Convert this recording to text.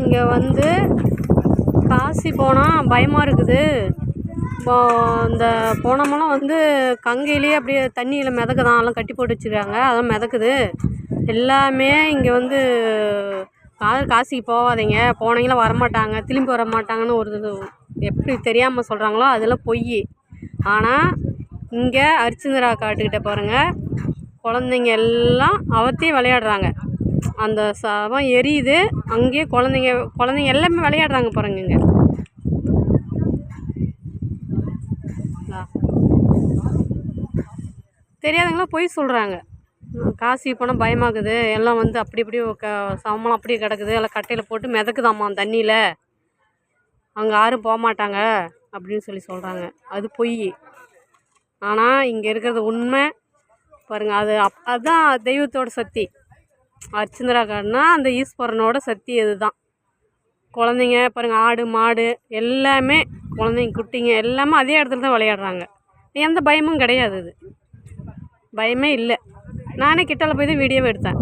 இங்கே வந்து காசி போனால் பயமாக இருக்குது. இப்போ இந்த போனமெல்லாம் வந்து கங்கையிலேயே அப்படியே தண்ணியில் மிதக்குதான். எல்லாம் கட்டி போட்டு வச்சுருக்காங்க. அதான் மிதக்குது. எல்லாமே இங்கே வந்து காசிக்கு போகாதீங்க. போனீங்களா வரமாட்டாங்க. திரும்பி வர மாட்டாங்கன்னு ஒரு இது எப்படி தெரியாமல் சொல்கிறாங்களோ அதெல்லாம் பொய். ஆனால் இங்கே அரிச்சந்திரா காட்டுக்கிட்ட பாருங்கள் குழந்தைங்க எல்லாம் அவத்தையும் விளையாடுறாங்க. அந்த சவம் எரியுது. அங்கேயே குழந்தைங்க குழந்தைங்க எல்லாமே விளையாடுறாங்க பாருங்க இங்கே. தெரியாதவங்களாம் பொய் சொல்கிறாங்க காசி போனால் பயமாகுது. எல்லாம் வந்து அப்படி இப்படி க சவமெல்லாம் அப்படியே கிடக்குது. எல்லாம் கட்டையில் போட்டு மிதக்குதாம்மா தண்ணியில். அங்கே யாரும் போக மாட்டாங்க அப்படின்னு சொல்லி சொல்கிறாங்க அது பொய். ஆனால் இங்கே இருக்கிறது உண்மை. பாருங்கள் அது அப் அதுதான் தெய்வத்தோட சக்தி. அர்ச்சந்திரா காடுனா அந்த ஈஸ்வரனோட சக்தி இதுதான். குழந்தைங்க பாருங்கள் ஆடு மாடு எல்லாமே குழந்தைங்க குட்டிங்க எல்லாமே அதே இடத்துல தான் விளையாடுறாங்க. எந்த பயமும் கிடையாது இது. பயமே இல்லை. நானே கிட்டால போய் தான் வீடியோவை எடுத்தேன்.